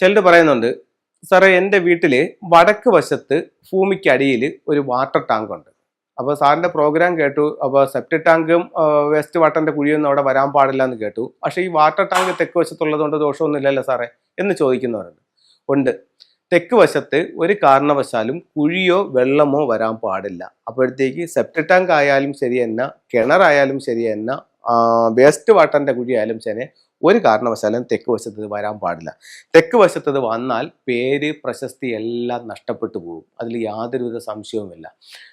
ചിലർ പറയുന്നുണ്ട് സാറേ എന്റെ വീട്ടിൽ വടക്ക് വശത്ത് ഭൂമിക്കടിയിൽ ഒരു വാട്ടർ ടാങ്ക് ഉണ്ട്. അപ്പോൾ സാറിന്റെ പ്രോഗ്രാം കേട്ടു. അപ്പോൾ സെപ്റ്റ് ടാങ്കും വേസ്റ്റ് വാട്ടറിന്റെ കുഴിയൊന്നും അവിടെ വരാൻ പാടില്ല എന്ന് കേട്ടു. പക്ഷേ ഈ വാട്ടർ ടാങ്ക് തെക്ക് വശത്തുള്ളതുകൊണ്ട് ദോഷമൊന്നും ഇല്ലല്ലോ സാറേ? എന്ന് ചോദിക്കുന്നവരുണ്ട്. ഉണ്ട്. തെക്ക് വശത്ത് ഒരു കാരണവശാലും കുഴിയോ വെള്ളമോ വരാൻ പാടില്ല. അപ്പോഴത്തേക്ക് സെപ്റ്റ് ടാങ്ക് ആയാലും ശരി തന്നെ കിണറായാലും ശരി തന്നെ വേസ്റ്റ് വാട്ടറിന്റെ കുഴി ആയാലും ശരി ഒരു കാരണവശാലും തെക്ക് വശത്ത് വരാൻ പാടില്ല. തെക്ക് വശത്ത് വന്നാൽ പേര് പ്രശസ്തി എല്ലാം നഷ്ടപ്പെട്ടു പോകും. അതിൽ യാതൊരുവിധ സംശയവുമില്ല.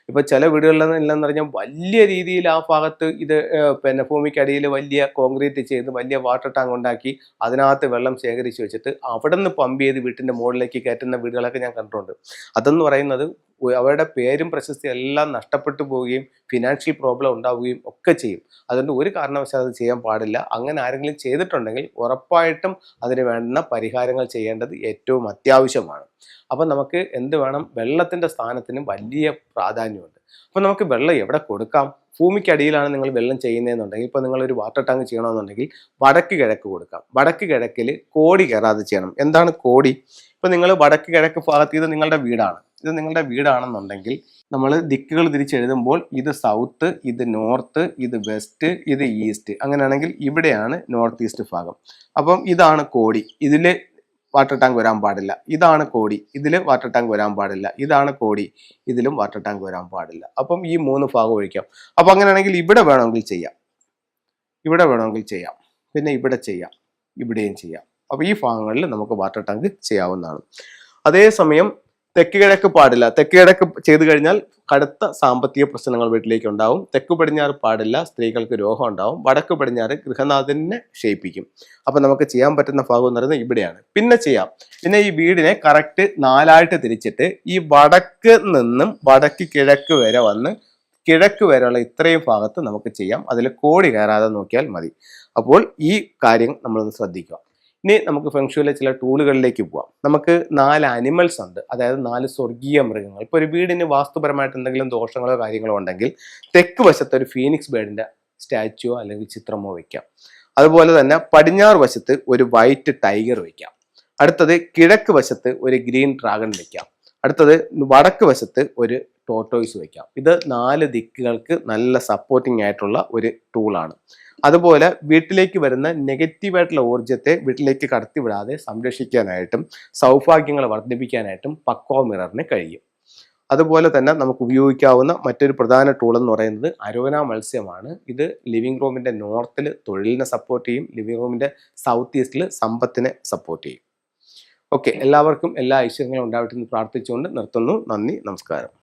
ഇപ്പൊ ചില വീടുകളിൽ ഇല്ലെന്ന് പറഞ്ഞാൽ വലിയ രീതിയിൽ ആ ഭാഗത്ത് ഇത് പിന്നെ ഭൂമിക്കടിയിൽ വലിയ കോൺക്രീറ്റ് ചെയ്ത് വലിയ വാട്ടർ ടാങ്ക് ഉണ്ടാക്കി അതിനകത്ത് വെള്ളം ശേഖരിച്ച് വെച്ചിട്ട് അവിടെ നിന്ന് പമ്പ് ചെയ്ത് വീട്ടിന്റെ മുകളിലേക്ക് കയറ്റുന്ന വീടുകളൊക്കെ ഞാൻ കണ്ടിട്ടുണ്ട്. അതെന്ന് പറയുന്നത് അവരുടെ പേരും പ്രശസ്തി എല്ലാം നഷ്ടപ്പെട്ടു പോവുകയും ഫിനാൻഷ്യൽ പ്രോബ്ലം ഉണ്ടാവുകയും ഒക്കെ ചെയ്യും. അതുകൊണ്ട് ഒരു കാരണവശാലും അത് ചെയ്യാൻ പാടില്ല. അങ്ങനെ ആരെങ്കിലും ചെയ്തിട്ടുണ്ടെങ്കിൽ ഉറപ്പായിട്ടും അതിന് വേണ്ടുന്ന പരിഹാരങ്ങൾ ചെയ്യേണ്ടത് ഏറ്റവും അത്യാവശ്യമാണ്. അപ്പം നമുക്ക് എന്ത് വേണം? വെള്ളത്തിന്റെ സ്ഥാനത്തിന് വലിയ പ്രാധാന്യമുണ്ട്. അപ്പം നമുക്ക് വെള്ളം എവിടെ കൊടുക്കാം? ഭൂമിക്കടിയിലാണ് നിങ്ങൾ വെള്ളം ചെയ്യുന്നതെന്നുണ്ടെങ്കിൽ ഇപ്പോൾ നിങ്ങളൊരു വാട്ടർ ടാങ്ക് ചെയ്യണമെന്നുണ്ടെങ്കിൽ വടക്ക് കിഴക്ക് കൊടുക്കാം. വടക്ക് കിഴക്കിൽ കോടി കയറാതെ ചെയ്യണം. എന്താണ് കോടി? ഇപ്പോൾ നിങ്ങൾ വടക്ക് കിഴക്ക് ഭാഗത്ത് നിങ്ങളുടെ വീടാണ്. ഇത് നിങ്ങളുടെ വീടാണെന്നുണ്ടെങ്കിൽ നമ്മൾ ദിക്കുകൾ തിരിച്ചെഴുതുമ്പോൾ ഇത് സൗത്ത് ഇത് നോർത്ത് ഇത് വെസ്റ്റ് ഇത് ഈസ്റ്റ് അങ്ങനെയാണെങ്കിൽ ഇവിടെയാണ് നോർത്ത് ഈസ്റ്റ് ഭാഗം. അപ്പം ഇതാണ് കോടി. ഇതിൽ വാട്ടർ ടാങ്ക് വരാൻ പാടില്ല. ഇതാണ് കോടി. ഇതിൽ വാട്ടർ ടാങ്ക് വരാൻ പാടില്ല. ഇതാണ് കോടി. ഇതിലും വാട്ടർ ടാങ്ക് വരാൻ പാടില്ല. അപ്പം ഈ മൂന്ന് ഭാഗം ഒഴിക്കാം. അപ്പം അങ്ങനെയാണെങ്കിൽ ഇവിടെ വേണമെങ്കിൽ ചെയ്യാം. ഇവിടെ വേണമെങ്കിൽ ചെയ്യാം. പിന്നെ ഇവിടെ ചെയ്യാം. ഇവിടെയും ചെയ്യാം. അപ്പം ഈ ഭാഗങ്ങളിൽ നമുക്ക് വാട്ടർ ടാങ്ക് ചെയ്യാവുന്നതാണ്. അതേസമയം തെക്ക് കിഴക്ക് പാടില്ല. തെക്ക് കിഴക്ക് ചെയ്തു കഴിഞ്ഞാൽ കടുത്ത സാമ്പത്തിക പ്രശ്നങ്ങൾ വീട്ടിലേക്ക് ഉണ്ടാവും. തെക്ക് പടിഞ്ഞാറ് പാടില്ല സ്ത്രീകൾക്ക് രോഗം ഉണ്ടാവും. വടക്ക് പടിഞ്ഞാറ് ഗൃഹനാഥനെ ക്ഷയിപ്പിക്കും. അപ്പൊ നമുക്ക് ചെയ്യാൻ പറ്റുന്ന ഭാഗം എന്ന് പറയുന്നത് ഇവിടെയാണ്. പിന്നെ ചെയ്യാം. പിന്നെ ഈ വീടിനെ കറക്റ്റ് നാലായിട്ട് തിരിച്ചിട്ട് ഈ വടക്ക് നിന്നും വടക്ക് കിഴക്ക് വരെ വന്ന് കിഴക്ക് വരെയുള്ള ഇത്രയും ഭാഗത്ത് നമുക്ക് ചെയ്യാം. അതിൽ കോടി കയറാതെ നോക്കിയാൽ മതി. അപ്പോൾ ഈ കാര്യം നമ്മളൊന്ന് ശ്രദ്ധിക്കുക. ഇനി നമുക്ക് ഫെങ്ഷുവിലെ ചില ടൂളുകളിലേക്ക് പോവാം. നമുക്ക് നാല് അനിമൽസ് ഉണ്ട്. അതായത് നാല് സ്വർഗീയ മൃഗങ്ങൾ. ഇപ്പോൾ ഒരു വീടിന് വാസ്തുപരമായിട്ട് എന്തെങ്കിലും ദോഷങ്ങളോ കാര്യങ്ങളോ ഉണ്ടെങ്കിൽ തെക്ക് വശത്ത് ഒരു ഫീനിക്സ് ബേഡിന്റെ സ്റ്റാച്ചുവോ അല്ലെങ്കിൽ ചിത്രമോ വയ്ക്കാം അതുപോലെ തന്നെ പടിഞ്ഞാറ് വശത്ത് ഒരു വൈറ്റ് ടൈഗർ വയ്ക്കാം അടുത്തത് കിഴക്ക് വശത്ത് ഒരു ഗ്രീൻ ഡ്രാഗൺ വയ്ക്കാം അടുത്തത് വടക്ക് വശത്ത് ഒരു ടോട്ടോയ്സ് വയ്ക്കാം ഇത് നാല് ദിക്കുകൾക്ക് നല്ല സപ്പോർട്ടിംഗ് ആയിട്ടുള്ള ഒരു ടൂളാണ് അതുപോലെ വീട്ടിലേക്ക് വരുന്ന നെഗറ്റീവ് ആയിട്ടുള്ള ഊർജത്തെ വീട്ടിലേക്ക് കടത്തിവിടാതെ സംരക്ഷിക്കാനായിട്ടും സൗഭാഗ്യങ്ങൾ വർദ്ധിപ്പിക്കാനായിട്ടും പക്വ മിററിന് കഴിയും. അതുപോലെ തന്നെ നമുക്ക് ഉപയോഗിക്കാവുന്ന മറ്റൊരു പ്രധാന ടൂൾ എന്ന് പറയുന്നത് അരോന മത്സ്യമാണ്. ഇത് ലിവിംഗ് റൂമിന്റെ നോർത്തിൽ തൊഴിലിനെ സപ്പോർട്ട് ചെയ്യും ലിവിംഗ് റൂമിന്റെ സൗത്ത് ഈസ്റ്റിൽ സമ്പത്തിനെ സപ്പോർട്ട് ചെയ്യും. ഓക്കെ എല്ലാവർക്കും എല്ലാ ഐശ്വര്യങ്ങളും ഉണ്ടാവട്ടെ എന്ന് പ്രാർത്ഥിച്ചുകൊണ്ട് നിർത്തുന്നു. നന്ദി നമസ്കാരം.